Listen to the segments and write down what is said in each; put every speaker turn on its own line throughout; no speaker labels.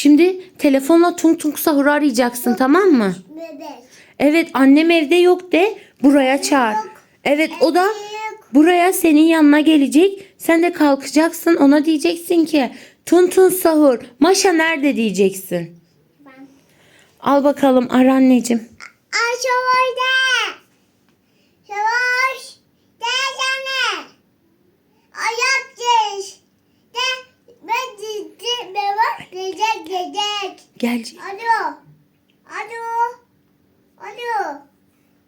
Şimdi telefonla tung tung sahuru arayacaksın tamam mı?
Bebek.
Evet annem evde yok de buraya çağır. Evet o da buraya senin yanına gelecek. Sen de kalkacaksın ona diyeceksin ki Tun tun sahur Maşa nerede diyeceksin.
Ben.
Al bakalım ara anneciğim.
Ay şöyle. Savaş. Gel sana. Ayak geç. De. Ben ciddi bebek gecek gecek.
Gel.
Alo. Alo. Alo.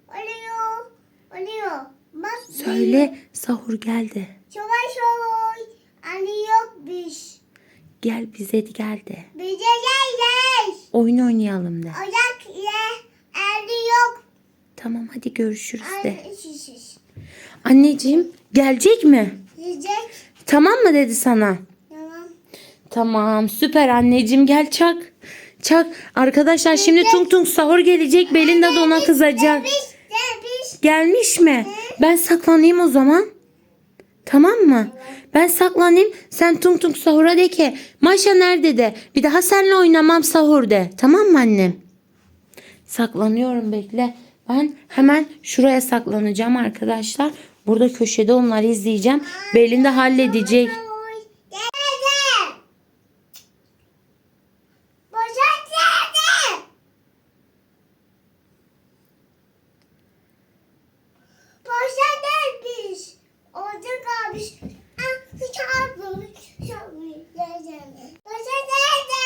Alo. Alo. Bak.
Söyle sahur geldi.
Savaş savaş. Anne yok biz.
Gel bize gel de.
Bize gel gel.
Oyun oynayalım de.
Ayak ye. Elde yok.
Tamam hadi görüşürüz de.
Anne şiş.
Anneciğim gelecek mi?
Yiyecek.
Tamam mı dedi sana?
Tamam.
Süper anneciğim gel çak. Çak. Arkadaşlar şimdi tung tung sahur gelecek. Belinda da ona kızacak. Gelmiş mi? Ben saklanayım o zaman. Tamam mı? Ben saklanayım. Sen tung tung sahura de ki Maşa nerede de. Bir daha seninle oynamam sahur de. Tamam mı annem? Saklanıyorum bekle. Ben hemen şuraya saklanacağım arkadaşlar. Burada köşede onları izleyeceğim. Belinda halledecek.
Gel gel. Boşalt nerede? Boşalt biz. Orada kalmış. Ah, çarpmış. Çarpmış. Boşalt nerede?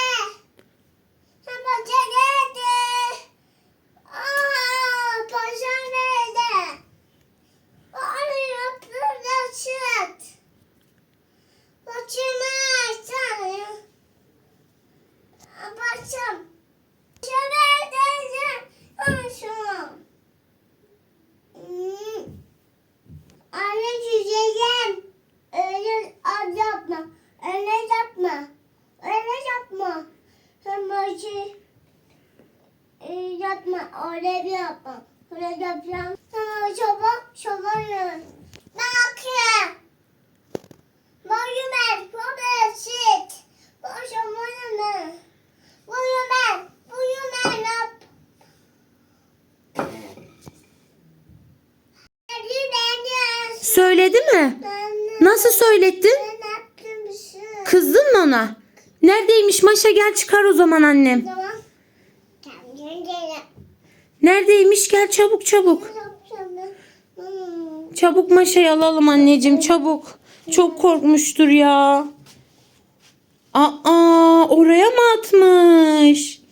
Sen boşalt nerede? Aa, boşalt nerede? Onu yaptım da çıt. Başımı açsana. Başım. Başımı açsana. Başım. Hmm. Anne çizeceğim. Öyle az yapma. Öyle yapma. Öyle yapma. Sen başı e, yapma. Öyle yapma. Öyle yapacağım. Sana yürü. Bakın. Monument, Robert shit. What's your monument? Monument, monument up. Hadi ben
Söyledi mi? Nasıl söylettin?
Şey.
Kızdın mı ona? Neredeymiş Maşa gel çıkar o zaman annem.
Tamam. Gel.
Neredeymiş gel çabuk çabuk.
Hmm.
Çabuk Maşa'yı alalım anneciğim çabuk. Çok korkmuştur ya. Aa oraya mı atmış?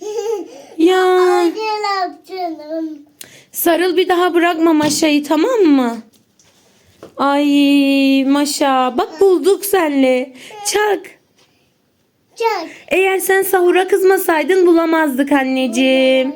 Ya sarıl bir daha bırakma Maşa'yı tamam mı? Ay Maşa bak bulduk senle. Çak.
Çak.
Eğer sen sahura kızmasaydın bulamazdık anneciğim.